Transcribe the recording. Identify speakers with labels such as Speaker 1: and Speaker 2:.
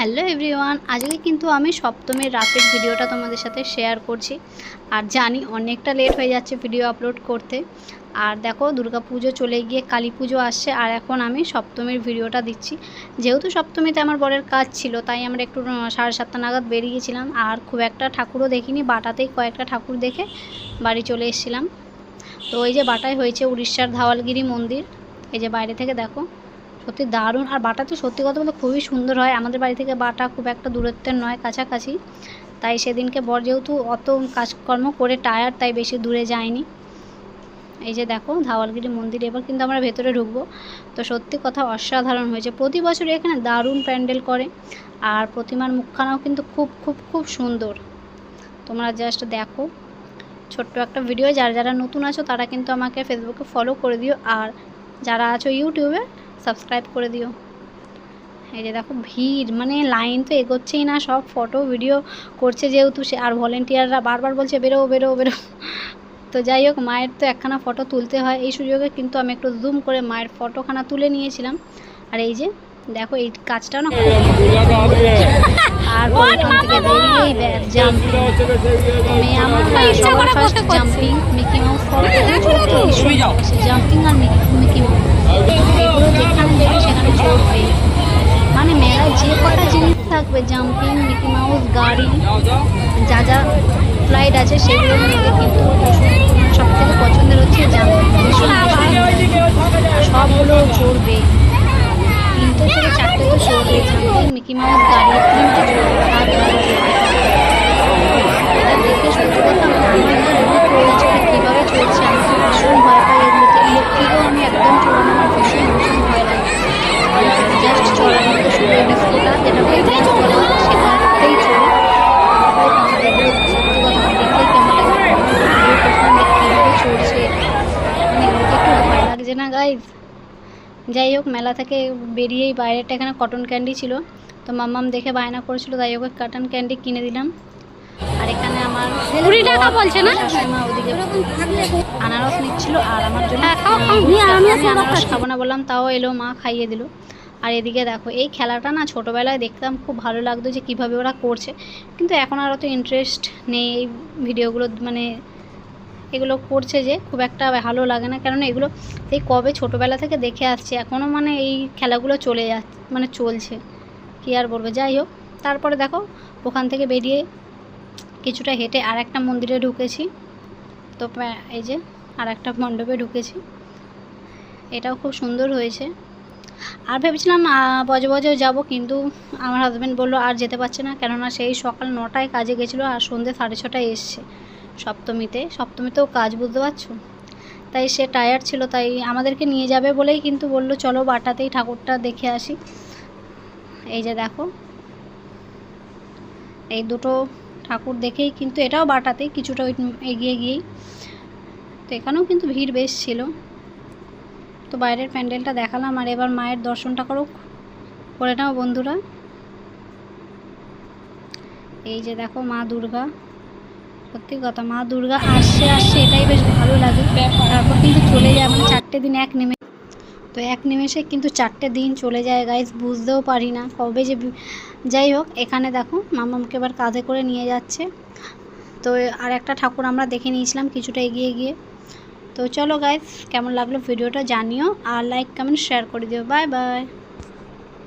Speaker 1: Hello everyone, আজকে কিন্তু আমি সপ্তমীর রাতের ভিডিওটা তোমাদের সাথে শেয়ার করছি। আর জানি অনেকটা লেট হয়ে যাচ্ছে ভিডিও আপলোড করতে। আর দেখো দুর্গা পুজো চলে গিয়ে কালী পুজো আসছে, আর এখন আমি সপ্তমীর ভিডিওটা দিচ্ছি। যেহেতু সপ্তমীতে আমার বরের কাজ ছিল, তাই আমরা একটু সাড়ে সাতটা নাগাদ বেরিয়েছিলাম। আর খুব একটা ঠাকুরও দেখিনি, বাটাতেই কয়েকটা ঠাকুর দেখে বাড়ি চলে এসেছিলাম। তো ওই যে বাটায় হয়েছে উড়িষ্যার ধাওয়ালগিরি মন্দির, এই যে বাইরে থেকে দেখো। সত্যি দারুণ। আর বাটা তো সত্যি কথা বলতে খুবই সুন্দর হয়। আমাদের বাড়ি থেকে বাটা খুব একটা দূরত্বের নয়, কাছাকাছি। তাই সেদিনকে বর যেহেতু অত কাজকর্ম করে টায়ার তাই বেশি দূরে যায়নি। এই যে দেখো, ধাওয়ালগিরি মন্দির এবার কিন্তু আমরা ভেতরে ঢুকবো। তো সত্যি কথা অসাধারণ হয়েছে। প্রতি বছর এখানে দারুণ প্যান্ডেল করে। আর প্রতিমার মুখখানাও কিন্তু খুব খুব খুব সুন্দর। তোমরা জাস্ট দেখো। ছোট্ট একটা ভিডিও যারা যারা নতুন আছো, তারা কিন্তু আমাকে ফেসবুকে ফলো করে দিও। আর যারা আছো ইউটিউবে সাবস্ক্রাইব করে দিও এই যে দেখো ভিড় মানে লাইন তো এগোচ্ছেই না সব ফটো ভিডিও করছে যেহেতু সে আর ভলেন্টিয়াররা বারবার বলছে বেরো বেরো বেরো তো যাই হোক মায়ের তো একখানা ফটো তুলতে হয় এই সুযোগে কিন্তু আমি একটু জুম করে মায়ের ফটোখানা তুলে নিয়েছিলাম আর এই যে দেখো এই কাজটাও না আর ওখান থেকে বেরিয়েই জাম্পিং মেয়ে আমার সবার first jumping Mickey Mouse jumping আর মিকি মাউস চড়বে মানে মেলায় যে কটা জিনিস থাকবে, জাম্পিং, মিকি মাউস, গাড়ি, যা যা ফ্লাইট আছে সেগুলোর মধ্যে কিন্তু লাগছে না গাইজ যাই হোক মেলা থেকে বেরিয়েই বাইরেটা এখানে কটন ক্যান্ডি ছিল। তো মাম্মাম দেখে বায়না করেছিল তাই ওকে কটন ক্যান্ডি কিনে দিলাম। আর এখানে আমার
Speaker 2: কুড়ি টাকা বলছে না?
Speaker 1: ওদিকে আনারস নিচ্ছিল আর আমার জন্য
Speaker 2: হ্যাঁ,
Speaker 1: আনারস খাব না বললাম তাও এলো মা খাইয়ে দিল। আর এদিকে দেখো এই খেলাটা না ছোটোবেলায় দেখতাম খুব ভালো লাগতো যে কীভাবে ওরা করছে। কিন্তু এখন আর অত ইন্টারেস্ট নেই এই ভিডিওগুলো মানে এগুলো করছে যে খুব একটা ভালো লাগে না। কেননা এগুলো এই কবে ছোটোবেলা থেকে দেখে আসছে এখনও মানে এই খেলাগুলো চলে যাচ্ছে মানে চলছে। কী আর বলব? যাই হোক, তারপরে দেখো ওখান থেকে বেরিয়ে কিছুটা হেঁটে আর একটা মন্দিরে ঢুকেছি। তো এই যে আর একটা মণ্ডপে ঢুকেছি। এটাও খুব সুন্দর হয়েছে। আর ভেবেছিলাম বজে বজেও যাব, কিন্তু আমার হাজব্যান্ড বলল আর যেতে পারছে না। কেননা সেই সকাল নটায় কাজে গেছিল আর সন্ধ্যে সাড়ে ছটায় এসছে। সপ্তমীতে। সপ্তমীতেও কাজ, বুঝতে পারছ? তাই সে টায়ার ছিল, তাই আমাদেরকে নিয়ে যাবে বলেই কিন্তু বলল, চলো বাটাতেই ঠাকুরটা দেখে আসি। এই যে দেখো, এই দুটো ঠাকুর দেখেই কিন্তু এটাও বাটাতেই কিছুটা ওই এগিয়ে গিয়েই। তো এখানেও কিন্তু ভিড় বেশ ছিল। তো বাইরের প্যান্ডেলটা দেখালাম, আর এবার মায়ের দর্শনটা করো করে নাও বন্ধুরা। এই যে দেখো মা দুর্গা। সত্যি কথা, মা দুর্গা আসছে আসছে, এটাই বেশ ভালো লাগে। তারপর কিন্তু চলে যায় মানে চারটে দিন এক নেমে তো এক নিমেষে কিন্তু চারটে দিন চলে যায় গাইজ বুঝতেও পারি না কবে যে যাই হোক, এখানে দেখো, মামামকে এবার কাঁধে করে নিয়ে যাচ্ছে। তো আর একটা ঠাকুর আমরা দেখে নিয়েছিলাম কিছুটা এগিয়ে গিয়ে। তো চলো গাইজ কেমন লাগল ভিডিওটা জানিও, আর লাইক কমেন্ট শেয়ার করে দিও। Bye bye